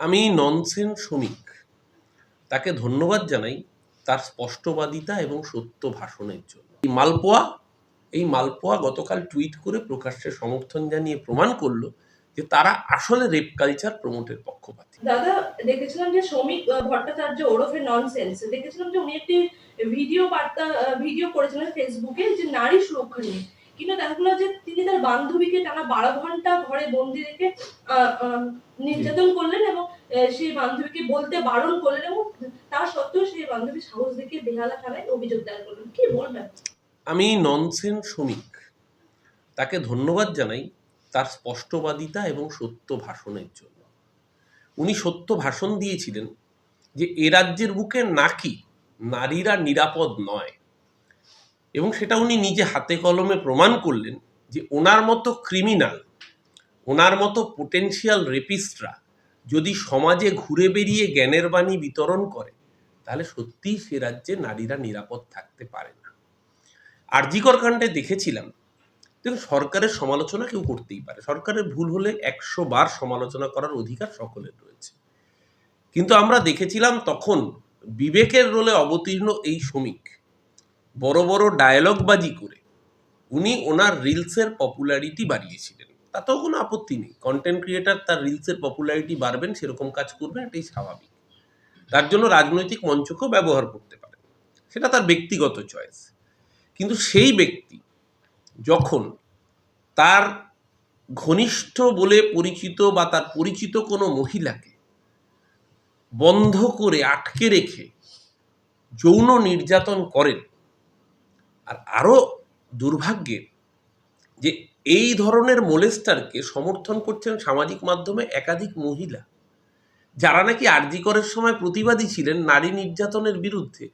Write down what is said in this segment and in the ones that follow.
আমি ননসেন শ্রমিক। তাকে ধন্যবাদ জানাই তার স্পষ্টবাদিতা এবং সত্য ভাষণের জন্য। এই মালপোয়া এই মালপোয়া গতকাল টুইট করে প্রকাশ্যে সমর্থন জানিয়ে প্রমাণ করল যে তারা আসলে রেপ কালচার প্রমোটের পক্ষপাতী। দাদা, দেখেছিলাম যে শ্রমিক ভট্টাচার্য ওরফে ননসেন্স, দেখেছিলাম যে উনি একটি ভিডিও বার্তা ভিডিও করেছিলেন ফেসবুকে যে নারী সুরক্ষা নিয়ে। কিন্তু দেখা যে তিনি তার বান্ধবীকে টানা বারো ঘণ্টা ঘরে বন্দি রেখে নির্যাতন করলেন এবং সেই বান্ধবীকে বলতে বারণ করলেন এবং তা সত্ত্বেও সেই বান্ধবী সাহস দেখে বেহালা থানায় অভিযোগ দায়ের করলেন। কি বলবেন? আমি ননসেন শ্রমিক। তাকে ধন্যবাদ জানাই তার স্পষ্টবাদিতা এবং সত্য ভাষণের জন্য। উনি সত্য ভাষণ দিয়েছিলেন যে, এ রাজ্যের বুকে নাকি নারীরা নিরাপদ নয়। এবং সেটা উনি নিজে হাতে কলমে প্রমাণ করলেন যে ওনার মতো ক্রিমিনাল ওনার মতো পোটেনশিয়াল রেপিস্টরা যদি সমাজে ঘুরে বেরিয়ে জ্ঞানের বাণী বিতরণ করে, তাহলে সত্যিই সে রাজ্যে নারীরা নিরাপদ থাকতে পারে না। আরজিকর কাণ্ডে দেখেছিলাম, দেখুন সরকারের সমালোচনা কেউ করতেই পারে। সরকারের ভুল হলে একশো বার সমালোচনা করার অধিকার সকলের রয়েছে। কিন্তু আমরা দেখেছিলাম তখন বিবেকের রোলে অবতীর্ণ এই শ্রমিক বড় বড় ডায়ালগবাজি করে উনি ওনার রিলসের পপুলারিটি বাড়িয়েছিলেন। তাতেও কোনো আপত্তি নেই। কন্টেন্ট ক্রিয়েটার তার রিলসের পপুলারিটি বাড়বেন, সেরকম কাজ করবেন এটাই স্বাভাবিক। তার জন্য রাজনৈতিক মঞ্চকেও ব্যবহার করতে পারেন। সেটা তার ব্যক্তিগত চয়েস কিন্তু সেই ব্যক্তি যখন তার ঘনিষ্ঠ বলে পরিচিত বা তার পরিচিত কোনো মহিলাকে বন্ধ করে আটকে রেখে যৌন নির্যাতন করেন আর আরও দুর্ভাগ্যের যে এই ধরনের মোলেস্টারকে সমর্থন করছেন সামাজিক মাধ্যমে একাধিক মহিলা, যারা নাকি আরজিকরের সময় প্রতিবাদী ছিলেন নারী নির্যাতনের বিরুদ্ধে।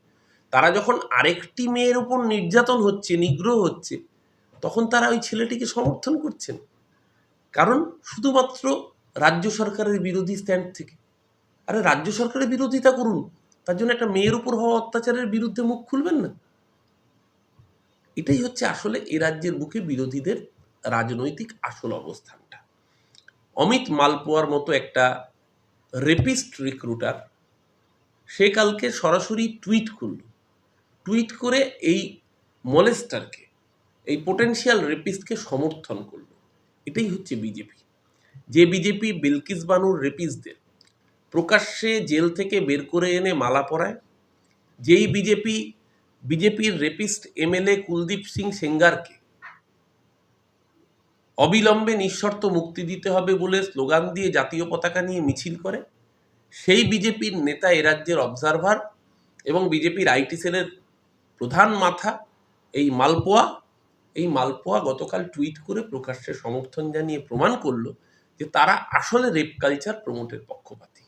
তারা যখন আরেকটি মেয়ের উপর নির্যাতন হচ্ছে, নিগ্রহ হচ্ছে, তখন তারা ওই ছেলেটিকে সমর্থন করছেন। কারণ শুধুমাত্র রাজ্য সরকারের বিরোধী স্ট্যান্ড থেকে। আরে রাজ্য সরকারের বিরোধিতা করুন, তার জন্য একটা মেয়ের উপর হওয়া অত্যাচারের বিরুদ্ধে মুখ খুলবেন না। এটাই হচ্ছে আসলে এ রাজ্যের বুকে বিরোধীদের রাজনৈতিক আসল অবস্থানটা। অমিত মালপোয়ার মতো একটা রেপিস্ট রিক্রুটার সে কালকে সরাসরি টুইট করল। টুইট করে এই মলেস্টারকে এই পোটেনশিয়াল রেপিস্টকে সমর্থন করল। এটাই হচ্ছে বিজেপি যে বিজেপি বিলকিস বানুর রেপিস্টদের প্রকাশ্যে জেল থেকে বের করে এনে মালা পরায়, যেই বিজেপি বিজেপির রেপিস্ট এমএলএ কুলদীপ সিং সেঙ্গারকে। অবিলম্বে নিঃশর্ত মুক্তি দিতে হবে বলে স্লোগান দিয়ে জাতীয় পতাকা নিয়ে মিছিল করে। সেই বিজেপির নেতা এ রাজ্যের অবজারভার এবং বিজেপির আইটি সেলের প্রধান মাথা, এই মালপোয়া। এই মালপোয়া গতকাল টুইট করে প্রকাশ্যে সমর্থন জানিয়ে প্রমাণ করল যে তারা আসলে রেপ কালচার প্রমোটের পক্ষপাতী।